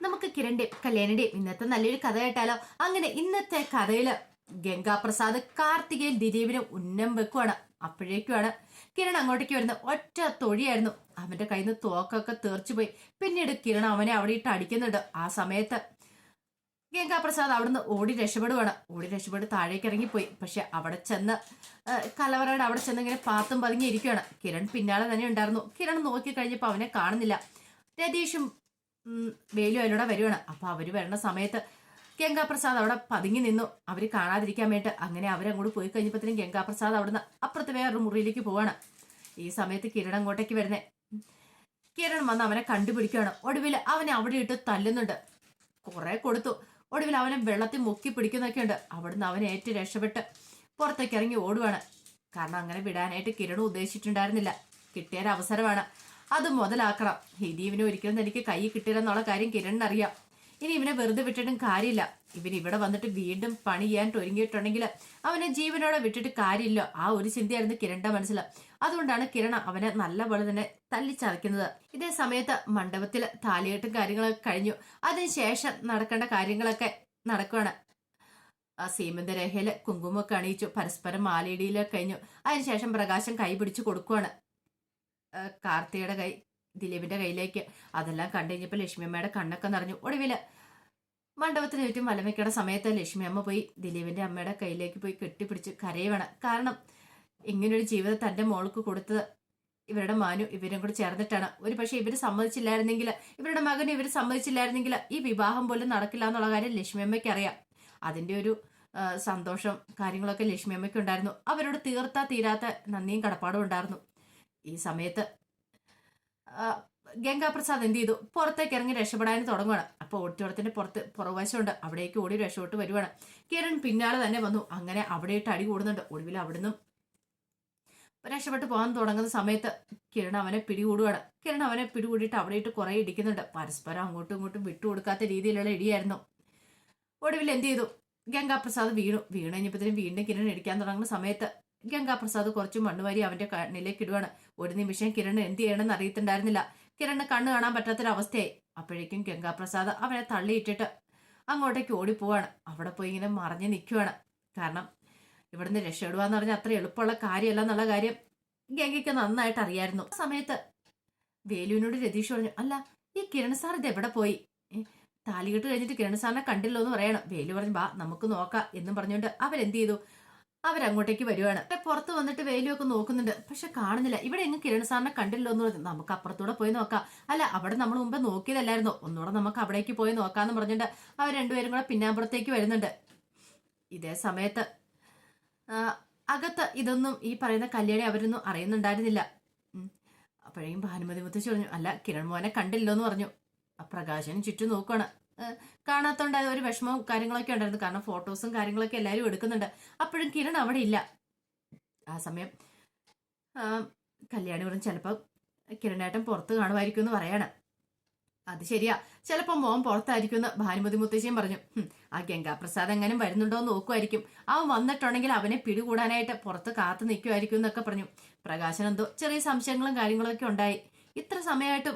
നമുക്ക് കിരണിന്റെയും കല്യാണിന്റെയും ഇന്നത്തെ നല്ലൊരു കഥ കേട്ടാലോ? അങ്ങനെ ഇന്നത്തെ കഥയിൽ ഗംഗാപ്രസാദ് കാർത്തികയിൽ ദിലീപിനെ ഉന്നം വെക്കുവാണ്. അപ്പോഴേക്കുമാണ് കിരൺ അങ്ങോട്ടേക്ക് വരുന്ന ഒറ്റ തൊഴിയായിരുന്നു. അവന്റെ കയ്യിൽ നിന്ന് തോക്കൊക്കെ പോയി പിന്നീട് കിരൺ അവനെ അവിടെ ഇട്ട് അടിക്കുന്നുണ്ട്. ആ സമയത്ത് ഗംഗാപ്രസാദ് അവിടുന്ന് ഓടി രക്ഷപ്പെടുവാണ്. ഓടി രക്ഷപ്പെട്ട് താഴേക്ക് ഇറങ്ങിപ്പോയി. പക്ഷെ അവിടെ ചെന്ന് കലവറയുടെ അവിടെ ചെന്ന് ഇങ്ങനെ പാത്തും പതുങ്ങി ഇരിക്കുകയാണ് കിരൺ പിന്നാലെ തന്നെ ഉണ്ടായിരുന്നു. കിരൺ നോക്കി കഴിഞ്ഞപ്പോൾ അവനെ കാണുന്നില്ല. രതീഷും വേലു അതിലൂടെ വരുവാണ്. അപ്പൊ അവർ വരുന്ന സമയത്ത് ഗംഗാപ്രസാദ് അവിടെ പതുങ്ങി നിന്നു. അവർ കാണാതിരിക്കാൻ വേണ്ടി അങ്ങനെ അവരങ്ങോട്ട് പോയി കഴിഞ്ഞപ്പോഴത്തേനും ഗംഗാപ്രസാദ് അവിടുന്ന് അപ്പുറത്ത് വേറൊരു മുറിയിലേക്ക് പോവാണ്. ഈ സമയത്ത് കിരൺ അങ്ങോട്ടേക്ക് വരുന്നേ. കിരൺ വന്ന് അവനെ കണ്ടുപിടിക്കുകയാണ് ഒടുവിൽ അവനെ അവിടെ ഇട്ട് തല്ലുന്നുണ്ട്. കുറെ കൊടുത്തു. ഒടുവിൽ അവനെ വെള്ളത്തിൽ മുക്കി പിടിക്കുന്നൊക്കെ ഉണ്ട്. അവിടുന്ന് അവനെ ഏറ്റ് രക്ഷപ്പെട്ട് പുറത്തേക്ക് ഇറങ്ങി ഓടുവാണ്. കാരണം അങ്ങനെ വിടാനായിട്ട് കിരൺ ഉദ്ദേശിച്ചിട്ടുണ്ടായിരുന്നില്ല. കിട്ടിയൊരു അവസരമാണ്. അത് മുതലാക്കണം. ഇനി ഇവന് ഒരിക്കലും എനിക്ക് കൈ കിട്ടില്ലെന്നുള്ള കാര്യം കിരണിനറിയാം ഇനി ഇവനെ വെറുതെ വിട്ടിട്ടും കാര്യമില്ല. ഇവൻ ഇവിടെ വന്നിട്ട് വീണ്ടും പണി ചെയ്യാൻ ഒരുങ്ങിയിട്ടുണ്ടെങ്കിൽ അവനെ ജീവനോടെ വിട്ടിട്ട് കാര്യമില്ല. ആ ഒരു ചിന്തയായിരുന്നു കിരണിന്റെ മനസ്സിൽ. അതുകൊണ്ടാണ് കിരണ അവനെ നല്ലപോലെ തന്നെ തല്ലിച്ചതയ്ക്കുന്നത്. ഇതേ സമയത്ത് മണ്ഡപത്തിൽ താലികെട്ടും കാര്യങ്ങളൊക്കെ കഴിഞ്ഞു. അതിനുശേഷം നടക്കേണ്ട കാര്യങ്ങളൊക്കെ നടക്കുവാണ്. ആ സീമന്ത രേഖയിൽ കുങ്കുമൊക്കെ അണിയിച്ചു. പരസ്പരം മാലയിടിയിലൊക്കെ കഴിഞ്ഞു. അതിനുശേഷം പ്രകാശം കൈപിടിച്ച് കൊടുക്കുവാണ്. ആ, കാർത്തികയുടെ കൈ ദിലീപിന്റെ കയ്യിലേക്ക്. അതെല്ലാം കണ്ടു കഴിഞ്ഞപ്പോൾ ലക്ഷ്മിയമ്മയുടെ കണ്ണൊക്കെ നിറഞ്ഞു. ഒടുവിൽ മണ്ഡപത്തിന് ചുറ്റും വലം വെക്കേണ്ട സമയത്ത് ലക്ഷ്മിയമ്മ പോയി ദിലീപിന്റെ അമ്മയുടെ കയ്യിലേക്ക് പോയി കെട്ടിപ്പിടിച്ച് കരയുവാണ്. കാരണം ഇങ്ങനൊരു ജീവിതം തന്റെ മോൾക്ക് കൊടുത്തത് ഇവരുടെ മാനു ഇവരും കൂടെ ചേർന്നിട്ടാണ്. ഒരു പക്ഷേ ഇവർ സമ്മതിച്ചില്ലായിരുന്നെങ്കിൽ ഇവരുടെ മകൻ ഇവർ സമ്മതിച്ചില്ലായിരുന്നെങ്കിൽ ഈ വിവാഹം പോലും നടക്കില്ല എന്നുള്ള കാര്യം ലക്ഷ്മിയമ്മയ്ക്ക് അറിയാം അതിന്റെ ഒരു സന്തോഷം കാര്യങ്ങളൊക്കെ ലക്ഷ്മിയമ്മയ്ക്ക് ഉണ്ടായിരുന്നു അവരോട് തീർത്താ തീരാത്ത നന്ദിയും കടപ്പാടും ഉണ്ടായിരുന്നു. ഈ സമയത്ത് ഗംഗാപ്രസാദ് എന്ത് ചെയ്തു? പുറത്തേക്ക് ഇറങ്ങി രക്ഷപ്പെടാൻ തുടങ്ങുകയാണ് അപ്പോൾ ഓഡിറ്റോറിയത്തിന്റെ പുറത്ത് പുറവശമുണ്ട് അവിടേക്ക് ഓടി രക്ഷപ്പെട്ട് വരുവാണ്. കിരൺ പിന്നാലെ തന്നെ വന്നു. അങ്ങനെ അവിടെയിട്ട് അടി കൂടുന്നുണ്ട്. ഒടുവിൽ അവിടുന്ന് രക്ഷപ്പെട്ട് പോകാൻ തുടങ്ങുന്ന സമയത്ത് കിരൺ അവനെ പിടികൂടുകയാണ് കിരൺ അവനെ പിടികൂടിയിട്ട് അവിടെ ഇട്ട് കുറെ ഇടിക്കുന്നുണ്ട്. പരസ്പരം അങ്ങോട്ടും ഇങ്ങോട്ടും വിട്ടുകൊടുക്കാത്ത രീതിയിലുള്ള ഇടിയായിരുന്നു. ഒടുവിൽ എന്ത് ചെയ്തു? ഗംഗാപ്രസാദ് വീണു. വീണ് കഴിഞ്ഞപ്പോഴത്തേനും വീണ്ടും കിരൺ ഇടിക്കാൻ തുടങ്ങുന്ന സമയത്ത് ഗംഗാപ്രസാദ് കുറച്ച് മണ്ണുവാരി അവന്റെ കണ്ണിലേക്ക് ഇടുവാണ്. ഒരു നിമിഷം കിരൺ എന്ത് ചെയ്യണമെന്ന് അറിയത്തുണ്ടായിരുന്നില്ല. കിരണ് കണ്ണ് കാണാൻ പറ്റാത്തൊരവസ്ഥയായി. അപ്പോഴേക്കും ഗംഗാപ്രസാദ് അവനെ തള്ളിയിട്ടിട്ട് അങ്ങോട്ടേക്ക് ഓടിപ്പോവാണ്. അവിടെ പോയി ഇങ്ങനെ മറിഞ്ഞ് നിൽക്കുവാണ് കാരണം ഇവിടുന്ന് രക്ഷപ്പെടുക എന്ന് പറഞ്ഞാൽ അത്ര എളുപ്പമുള്ള കാര്യമല്ല എന്നുള്ള കാര്യം ഗംഗയ്ക്ക് നന്നായിട്ട് അറിയായിരുന്നു. ആ സമയത്ത് വേലുവിനോട് രതീഷ് പറഞ്ഞു അല്ല ഈ കിരൺ സാർ ഇത് എവിടെ പോയി? താലികെട്ട് കഴിഞ്ഞിട്ട് കിരൺ സാറിനെ കണ്ടില്ലോ എന്ന് പറയണം. വേലു പറഞ്ഞു ബാ നമുക്ക് നോക്കാം എന്നും പറഞ്ഞുകൊണ്ട് അവരെന്ത് ചെയ്തു? അവരങ്ങോട്ടേക്ക് വരുവാണ്. പുറത്ത് വന്നിട്ട് വേലുവൊക്കെ നോക്കുന്നുണ്ട്. പക്ഷെ കാണുന്നില്ല. ഇവിടെ എങ്ങ് കിരൺ സാറിനെ കണ്ടില്ലോ എന്ന് പറഞ്ഞു നമുക്ക് അപ്പുറത്തൂടെ പോയി നോക്കാം. അല്ല അവിടെ നമ്മൾ മുമ്പ് നോക്കിയതല്ലായിരുന്നു? ഒന്നുകൂടെ നമുക്ക് അവിടേക്ക് പോയി നോക്കാന്ന് പറഞ്ഞിട്ട് അവർ രണ്ടുപേരും കൂടെ പിന്നാമ്പുറത്തേക്ക് വരുന്നുണ്ട്. ഇതേ സമയത്ത് അകത്ത് ഇതൊന്നും ഈ പറയുന്ന കല്യാണി അവരൊന്നും അറിയുന്നുണ്ടായിരുന്നില്ല. അപ്പോഴേയും ഭാനുമതി മുത്തശ്ശി പറഞ്ഞു അല്ല കിരൺ മോനെ കണ്ടില്ലോ എന്ന് പറഞ്ഞു. പ്രകാശനും ചുറ്റും നോക്കുകയാണ് കാണാത്തോണ്ട് ഒരു വിഷമവും കാര്യങ്ങളൊക്കെ ഉണ്ടായിരുന്നു. കാരണം ഫോട്ടോസും കാര്യങ്ങളൊക്കെ എല്ലാവരും എടുക്കുന്നുണ്ട്. അപ്പോഴും കിരൺ അവിടെ ഇല്ല. ആ സമയം കല്യാണി ചിലപ്പോൾ കിരണേട്ടൻ പുറത്ത് കാണുമായിരിക്കും എന്ന് പറയാണ്. അത് ശരിയാ. ചിലപ്പോൾ മോൻ പുറത്തായിരിക്കും എന്ന് ഭാനുമതി മുത്തശ്ശിയും പറഞ്ഞു. "ഹും, ആ ഗംഗാപ്രസാദ് എങ്ങാനും വരുന്നുണ്ടോ എന്ന് നോക്കുമായിരിക്കും. അവൻ വന്നിട്ടുണ്ടെങ്കിൽ അവനെ പിടികൂടാനായിട്ട് പുറത്ത് കാത്തു നിൽക്കുമായിരിക്കും എന്നൊക്കെ പറഞ്ഞു. പ്രകാശനെന്തോ ചെറിയ സംശയങ്ങളും കാര്യങ്ങളൊക്കെ ഉണ്ടായി. ഇത്ര സമയമായിട്ടും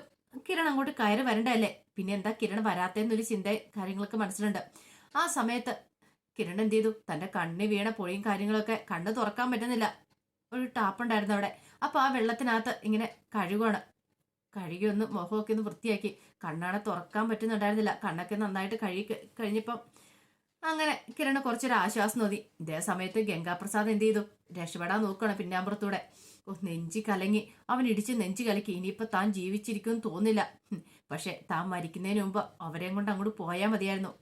കിരൺ അങ്ങോട്ട് കയറി വരണ്ടല്ലേ പിന്നെ എന്താ കിരൺ വരാത്തേന്നൊരു ചിന്ത കാര്യങ്ങളൊക്കെ മനസ്സിലുണ്ട്. ആ സമയത്ത് കിരൺ എന്ത് ചെയ്തു? തന്റെ കണ്ണി വീണ പൊഴിയും കാര്യങ്ങളൊക്കെ കണ്ണ് തുറക്കാൻ പറ്റുന്നില്ല. ഒരു ടാപ്പ് ടാപ്പുണ്ടായിരുന്നു അവിടെ. അപ്പൊ ആ വെള്ളത്തിനകത്ത് ഇങ്ങനെ കഴുകുവാണ്. കഴുകി ഒന്ന് മുഖമൊക്കെ ഒന്ന് വൃത്തിയാക്കി. കണ്ണാണെ തുറക്കാൻ പറ്റുന്നുണ്ടായിരുന്നില്ല. കണ്ണൊക്കെ നന്നായിട്ട് കഴുകി കഴിഞ്ഞപ്പം അങ്ങനെ കിരണ് കുറച്ചൊരു ആശ്വാസം നോതി ഇതേ സമയത്ത് ഗംഗാപ്രസാദ് എന്ത് ചെയ്തു? രക്ഷപ്പെടാൻ നോക്കുകയാണ് പിന്നാമ്പുറത്തൂടെ. ഓ നെഞ്ചി കലങ്ങി. അവൻ ഇടിച്ച് നെഞ്ചി കലക്കി. ഇനിയിപ്പോ താൻ ജീവിച്ചിരിക്കുമെന്ന് തോന്നില്ല പക്ഷെ താൻ മരിക്കുന്നതിന് മുമ്പ് അവരെയും കൊണ്ട് അങ്ങോട്ട് പോയാൽ മതിയായിരുന്നു.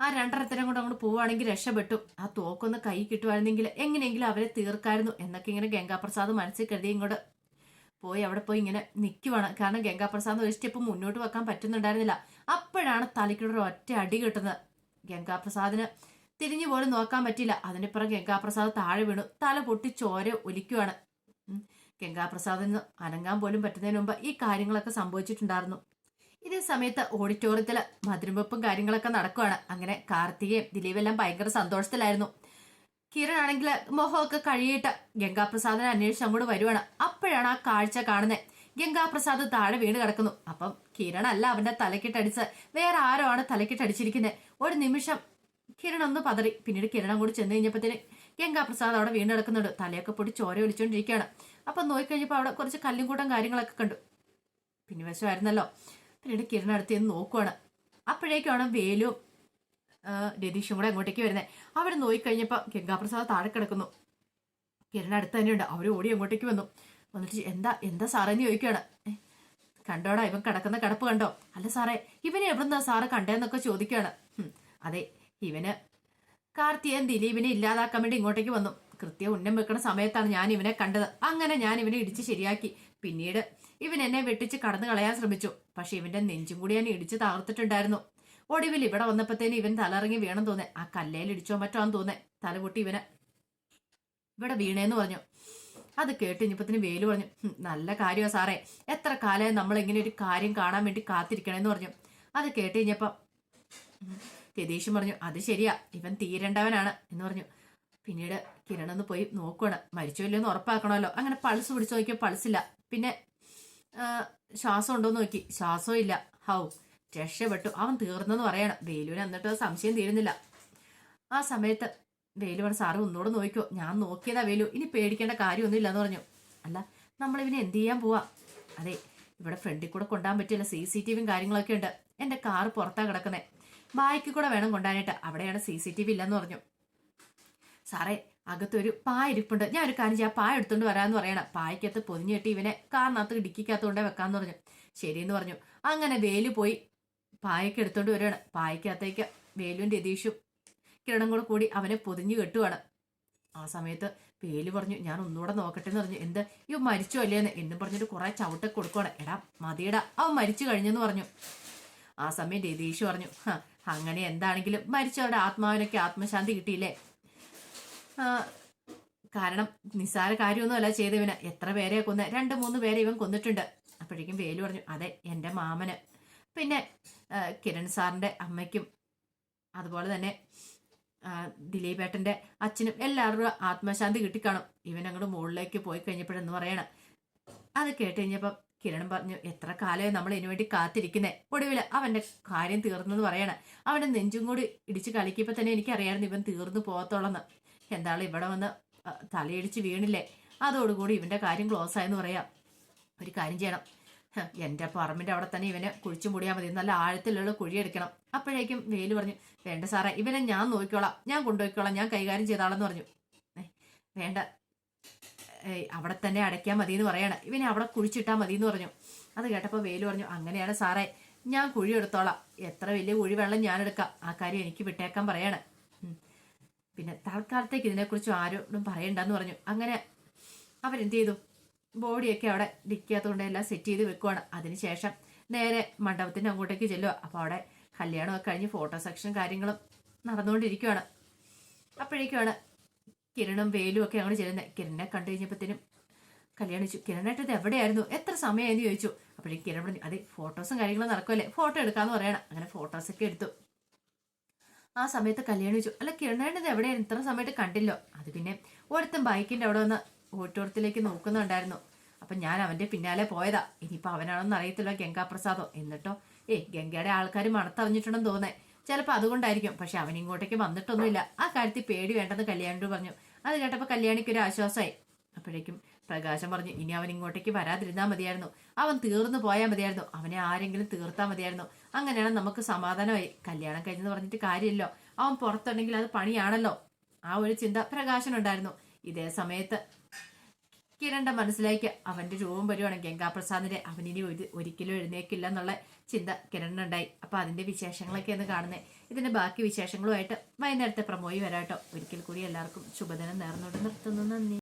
ആ രണ്ടരത്തരം കൊണ്ട് അങ്ങോട്ട് പോവുകയാണെങ്കിൽ രക്ഷപ്പെട്ടു. ആ തോക്കൊന്ന് കൈ കിട്ടുമായിരുന്നെങ്കിൽ എങ്ങനെയെങ്കിലും അവരെ തീർക്കായിരുന്നു എന്നൊക്കെ ഇങ്ങനെ ഗംഗാപ്രസാദ് മനസ്സിൽ കരുതി ഇങ്ങോട്ട് പോയി. അവിടെ പോയി ഇങ്ങനെ നിൽക്കുവാണ് കാരണം ഗംഗാപ്രസാദ് ഒരു സ്റ്റെപ്പ് മുന്നോട്ട് വെക്കാൻ പറ്റുന്നുണ്ടായിരുന്നില്ല. അപ്പോഴാണ് തലയ്ക്കുള്ള ഒറ്റ അടി കിട്ടുന്നത്. ഗംഗാപ്രസാദിന്. തിരിഞ്ഞു പോലും നോക്കാൻ പറ്റില്ല അതിനിപ്പുറം ഗംഗാപ്രസാദ് താഴെ വീണു. തല പൊട്ടി ചോര ഒലിക്കുവാണ്. ഗംഗാപ്രസാദിന് അനങ്ങാൻ പോലും പറ്റുന്നതിന് മുമ്പ് ഈ കാര്യങ്ങളൊക്കെ സംഭവിച്ചിട്ടുണ്ടായിരുന്നു. ഇതേ സമയത്ത് ഓഡിറ്റോറിയത്തിൽ മധുരവെപ്പും കാര്യങ്ങളൊക്കെ നടക്കുവാണ്. അങ്ങനെ കാർത്തികയും ദിലീപെല്ലാം ഭയങ്കര സന്തോഷത്തിലായിരുന്നു. കിരൺ ആണെങ്കിൽ മുഖമൊക്കെ കഴിയിട്ട് ഗംഗാപ്രസാദിനെ അന്വേഷിച്ച് അങ്ങോട്ട് വരുവാണ്. അപ്പോഴാണ് ആ കാഴ്ച കാണുന്നത് ഗംഗാപ്രസാദ് താഴെ വീണ് കിടക്കുന്നു. അപ്പം കിരൺ അല്ല അവന്റെ തലക്കിട്ടടിച്ച് വേറെ ആരോ ആണ് തലക്കിട്ടടിച്ചിരിക്കുന്നത് ഒരു നിമിഷം കിരൺ ഒന്ന് പതറി. പിന്നീട് കിരണം കൂടി ചെന്ന് കഴിഞ്ഞപ്പോഴത്തേന് ഗംഗാപ്രസാദ് അവിടെ വീണ് കിടക്കുന്നുണ്ട്. തലയൊക്കെ പൊടി ചോര ഒലിച്ചുകൊണ്ടിരിക്കുകയാണ് അപ്പം നോക്കിക്കഴിഞ്ഞപ്പോൾ അവിടെ കുറച്ച് കല്ലും കൂട്ടം കാര്യങ്ങളൊക്കെ കണ്ടു. പിന്നെ വശമായിരുന്നല്ലോ പിന്നീട് കിരൺ അടുത്ത് ചെന്ന് നോക്കുവാണ്. അപ്പോഴേക്കാണ് വേലും രതീഷും കൂടെ അങ്ങോട്ടേക്ക് വരുന്നത് അവിടെ നോക്കിക്കഴിഞ്ഞപ്പോൾ ഗംഗാപ്രസാദ് താഴെ കിടക്കുന്നു. കിരൺ അടുത്ത് തന്നെയുണ്ട്. അവർ ഓടി അങ്ങോട്ടേക്ക് വന്നു. വന്നിട്ട് എന്താ എന്താ സാറേന്ന് ചോദിക്കുകയാണ് "ഏ, കണ്ടോടാ ഇവൻ കിടക്കുന്ന കിടപ്പ് കണ്ടോ? അല്ല സാറേ ഇവനെ എവിടുന്നാ സാറ് കണ്ടേന്നൊക്കെ ചോദിക്കുകയാണ് അതെ ഇവന് കാർത്തിയൻ ദിലീപിനെ ഇല്ലാതാക്കാൻ വേണ്ടി ഇങ്ങോട്ടേക്ക് വന്നു. കൃത്യം ഉന്നം വെക്കുന്ന സമയത്താണ് ഞാൻ ഇവനെ കണ്ടത്. അങ്ങനെ ഞാൻ ഇവനെ ഇടിച്ച് ശരിയാക്കി. പിന്നീട് ഇവൻ എന്നെ വെട്ടിച്ച് കടന്നു കളയാൻ ശ്രമിച്ചു. പക്ഷെ ഇവന്റെ നെഞ്ചും കൂടി ഞാൻ ഇടിച്ച് തകർത്തിട്ടുണ്ടായിരുന്നു. ഒടുവിൽ ഇവിടെ വന്നപ്പോഴത്തേന് ഇവൻ തലറിങ്ങി വീണം തോന്നേ. ആ കല്ലേൽ ഇടിച്ചോ മറ്റോ ആന്ന് തോന്നേ. തലപൊട്ടി ഇവനെ. ഇവിടെ വീണേന്ന് പറഞ്ഞു. അത് കേട്ട് ഇനിപ്പത്തിന് വേലു പറഞ്ഞു നല്ല കാര്യമാണ് സാറേ. എത്ര കാലമായി നമ്മൾ ഇങ്ങനെ ഒരു കാര്യം കാണാൻ വേണ്ടി കാത്തിരിക്കണമെന്ന് പറഞ്ഞു. അത് കേട്ട് കഴിഞ്ഞപ്പം ഉം, പറഞ്ഞു അത് ശരിയാ ഇവൻ തീരേണ്ടവനാണ് എന്ന് പറഞ്ഞു. പിന്നീട് കിരൺ ഒന്ന് പോയി നോക്കുവാണ്. മരിച്ചോ ഇല്ലയോ എന്ന് ഉറപ്പാക്കണമല്ലോ. അങ്ങനെ പൾസ് പിടിച്ച് നോക്കിയോ പൾസില്ല. പിന്നെ ശ്വാസം ശ്വാസം ഉണ്ടോന്ന് നോക്കി. ശ്വാസവും ഇല്ല. ഹൗ രക്ഷപ്പെട്ടു. അവൻ തീർന്നെന്ന് പറയണം. വേലുവിന് എന്നിട്ട് സംശയം തീരുന്നില്ല. ആ സമയത്ത് വേലു പറഞ്ഞു സാറ് ഒന്നുകൂടെ നോക്കിക്കോ. ഞാൻ നോക്കിയതാ വേലു. ഇനി പേടിക്കേണ്ട കാര്യമൊന്നുമില്ല എന്ന് പറഞ്ഞു. അല്ല നമ്മൾ ഇവനെ എന്ത് ചെയ്യാൻ പോവാ? അതെ ഇവിടെ ഫ്രണ്ടിൽ കൂടെ കൊണ്ടുപോകാൻ പറ്റില്ല. സി സി ടി വിയും കാര്യങ്ങളൊക്കെ ഉണ്ട്. എന്റെ കാർ പുറത്താ കിടക്കുന്നത് ബായ്ക്ക് കൂടെ വേണം കൊണ്ടുപോകാനായിട്ട്. അവിടെയാണ് സി സി ടി വി ഇല്ലെന്ന് പറഞ്ഞു. സാറേ അകത്തൊരു പായ ഇരിപ്പുണ്ട്. ഞാൻ ഒരു കാര്യം ചെയ്യാം. പായ എടുത്തോണ്ട് വരാന്ന് പറയണം. പായ്ക്കകത്ത് പൊതിഞ്ഞിട്ട് ഇവനെ കാറിനകത്ത് ഇടുക്കിക്കകത്തോണ്ടേ വെക്കാന്ന് പറഞ്ഞു. ശരിയെന്ന് പറഞ്ഞു. അങ്ങനെ വേലു പോയി പായക്ക് എടുത്തോണ്ട് വരികയാണ്. പായക്കകത്തേക്ക് വേലുവിന്റെ രതീഷും കിരണം കൂടെ അവനെ പൊതിഞ്ഞു കെട്ടുവാണ്. ആ സമയത്ത് വേലു പറഞ്ഞു ഞാൻ ഒന്നുകൂടെ നോക്കട്ടെ എന്ന് പറഞ്ഞു. എന്ത്? ഇവ മരിച്ചോ അല്ലേന്ന് എന്നും പറഞ്ഞിട്ട് കുറെ ചവിട്ടൊക്കെ കൊടുക്കുവാണ്. എടാ മതിയടാ അവൻ മരിച്ചു കഴിഞ്ഞെന്ന് പറഞ്ഞു. ആ സമയം രതീഷ് പറഞ്ഞു "ഹ, അങ്ങനെ എന്താണെങ്കിലും മരിച്ചവരുടെ ആത്മാവിനൊക്കെ ആത്മശാന്തി കിട്ടിയില്ലേ? കാരണം നിസ്സാര കാര്യമൊന്നുമല്ല ചെയ്തവന്. എത്ര പേരെ കൊന്ന്? രണ്ട് മൂന്ന് പേരെ ഇവൻ കൊന്നിട്ടുണ്ട്. അപ്പോഴേക്കും വേലു പറഞ്ഞു അതെ എന്റെ മാമന്. പിന്നെ കിരൺ സാറിന്റെ അമ്മയ്ക്കും അതുപോലെ തന്നെ ദിലീപേട്ടന്റെ അച്ഛനും എല്ലാവരുടെ ആത്മശാന്തി കിട്ടിക്കാണും. ഇവൻ അങ്ങോട്ട് മുകളിലേക്ക് പോയി കഴിഞ്ഞപ്പോഴെന്ന് പറയണം. അത് കേട്ട് കഴിഞ്ഞപ്പം കിരൺ പറഞ്ഞു എത്ര കാലമായി നമ്മൾ ഇതിനു വേണ്ടി കാത്തിരിക്കുന്നേ? ഒടുവിൽ അവന്റെ കാര്യം തീർന്നെന്ന് പറയണ. അവന്റെ നെഞ്ചും കൂടി ഇടിച്ച് കളിക്കിയപ്പോ തന്നെ എനിക്കറിയായിരുന്നു ഇവൻ തീർന്നു പോകത്തോളന്ന്. എന്താണ് ഇവിടെ വന്ന് തലയിടിച്ച് വീണില്ലേ? അതോടുകൂടി ഇവന്റെ കാര്യം ക്ലോസ് ആയെന്ന് പറയാം. ഒരു കാര്യം ചെയ്യണം. ഹ, എന്റെ പറമ്പിന്റെ അവിടെ തന്നെ ഇവനെ കുഴിച്ചു മൂടിയാൽ മതി. നല്ല ആഴത്തിലുള്ള കുഴിയെടുക്കണം. അപ്പോഴേക്കും വേലു പറഞ്ഞു വേണ്ട സാറേ ഇവനെ ഞാൻ നോക്കിക്കോളാം. ഞാൻ കൊണ്ടുപോയിക്കോളാം. ഞാൻ കൈകാര്യം ചെയ്താളെന്ന് പറഞ്ഞു. വേണ്ട. അവിടെ തന്നെ അടയ്ക്കാൻ മതി എന്ന് പറയണം. ഇവനെ അവിടെ കുഴിച്ചിട്ടാൽ മതി എന്ന് പറഞ്ഞു. അത് കേട്ടപ്പോൾ വേലു പറഞ്ഞു അങ്ങനെയാണ് സാറേ ഞാൻ കുഴി എടുത്തോളാം. എത്ര വലിയ കുഴി വെള്ളം ഞാൻ എടുക്കാം. ആ കാര്യം എനിക്ക് വിട്ടേക്കാൻ പറയണം. പിന്നെ തൽക്കാലത്തേക്ക് ഇതിനെക്കുറിച്ച് ആരോടും പറയണ്ടെന്ന് പറഞ്ഞു. അങ്ങനെ അവരെന്ത് ചെയ്തു? ബോഡിയൊക്കെ അവിടെ നിൽക്കാത്തതുകൊണ്ട് എല്ലാം സെറ്റ് ചെയ്ത് വെക്കുവാണ്. അതിനുശേഷം നേരെ മണ്ഡപത്തിന്റെ അങ്ങോട്ടേക്ക് ചെല്ലുക അപ്പോൾ അവിടെ കല്യാണമൊക്കെ കഴിഞ്ഞ് ഫോട്ടോ സെക്ഷൻ കാര്യങ്ങളും നടന്നുകൊണ്ടിരിക്കുവാണ്. അപ്പോഴേക്കുമാണ് കിരണും വേലും ഒക്കെ അങ്ങോട്ട് ചെല്ലുന്നത് കിരണിനെ കണ്ടു കഴിഞ്ഞപ്പോഴത്തേനും കല്യാണിച്ചു കിരണേട്ടത് എവിടെയായിരുന്നു? എത്ര സമയമായിരുന്നു ചോദിച്ചു. അപ്പോഴേക്കും കിരൺ പറഞ്ഞു അതെ ഫോട്ടോസും കാര്യങ്ങളും നടക്കുമല്ലേ ഫോട്ടോ എടുക്കാമെന്ന് പറയണം. അങ്ങനെ ഫോട്ടോസൊക്കെ എടുത്തു. ആ സമയത്ത് കല്യാണം ചോദിച്ചു അല്ല കിരണേട്ടത് എവിടെയായിരുന്നു? ഇത്ര സമയത്ത് കണ്ടില്ലോ. അത് പിന്നെ ഒരുത്തും ബൈക്കിന്റെ അവിടെ വന്ന് ഓഡിറ്റോറിയത്തിലേക്ക് നോക്കുന്നുണ്ടായിരുന്നു. അപ്പൊ ഞാൻ അവന്റെ പിന്നാലെ പോയതാ. ഇനിയിപ്പോ അവനാണെന്ന് അറിയത്തില്ല ഗംഗാപ്രസാദോ. എന്നിട്ടോ ഏയ് ഗംഗയുടെ ആൾക്കാർ മണത്തറിഞ്ഞിട്ടുണ്ടെന്ന് തോന്നേ. ചിലപ്പോൾ അതുകൊണ്ടായിരിക്കും. പക്ഷെ അവൻ ഇങ്ങോട്ടേക്ക് വന്നിട്ടൊന്നുമില്ല. ആ കാര്യത്തിൽ പേടി വേണ്ടെന്ന് കല്യാണിയോട് പറഞ്ഞു. അത് കേട്ടപ്പോൾ കല്യാണിക്ക് ഒരു ആശ്വാസമായി അപ്പോഴേക്കും പ്രകാശം പറഞ്ഞു ഇനി അവൻ ഇങ്ങോട്ടേക്ക് വരാതിരുന്നാൽ മതിയായിരുന്നു. അവൻ തീർന്നു പോയാൽ മതിയായിരുന്നു. അവനെ ആരെങ്കിലും തീർത്താൽ മതിയായിരുന്നു. അങ്ങനെയാണ് നമുക്ക് സമാധാനമായി. കല്യാണം കഴിഞ്ഞെന്ന് പറഞ്ഞിട്ട് കാര്യമില്ലോ. അവൻ പുറത്തുണ്ടെങ്കിൽ അത് പണിയാണല്ലോ. ആ ഒരു ചിന്ത പ്രകാശനുണ്ടായിരുന്നു. ഇതേ സമയത്ത് കിരണ്ട മനസ്സിലേക്ക് അവന്റെ രൂപം വരുവാണ്. ഗംഗാപ്രസാദിന്റെ അവനിനി ഒരു ഒരിക്കലും എഴുന്നേക്കില്ല എന്നുള്ള ചിന്ത കിരണിനുണ്ടായി. അപ്പൊ അതിന്റെ വിശേഷങ്ങളൊക്കെ ഒന്ന് കാണുന്നേ. ഇതിന്റെ ബാക്കി വിശേഷങ്ങളുമായിട്ട് വൈകുന്നേരത്തെ പ്രമോയി വരാട്ടോ. ഒരിക്കൽ കൂടി എല്ലാവർക്കും ശുഭദിനം നേർന്നുകൊണ്ട് നിർത്തുന്നു. നന്ദി.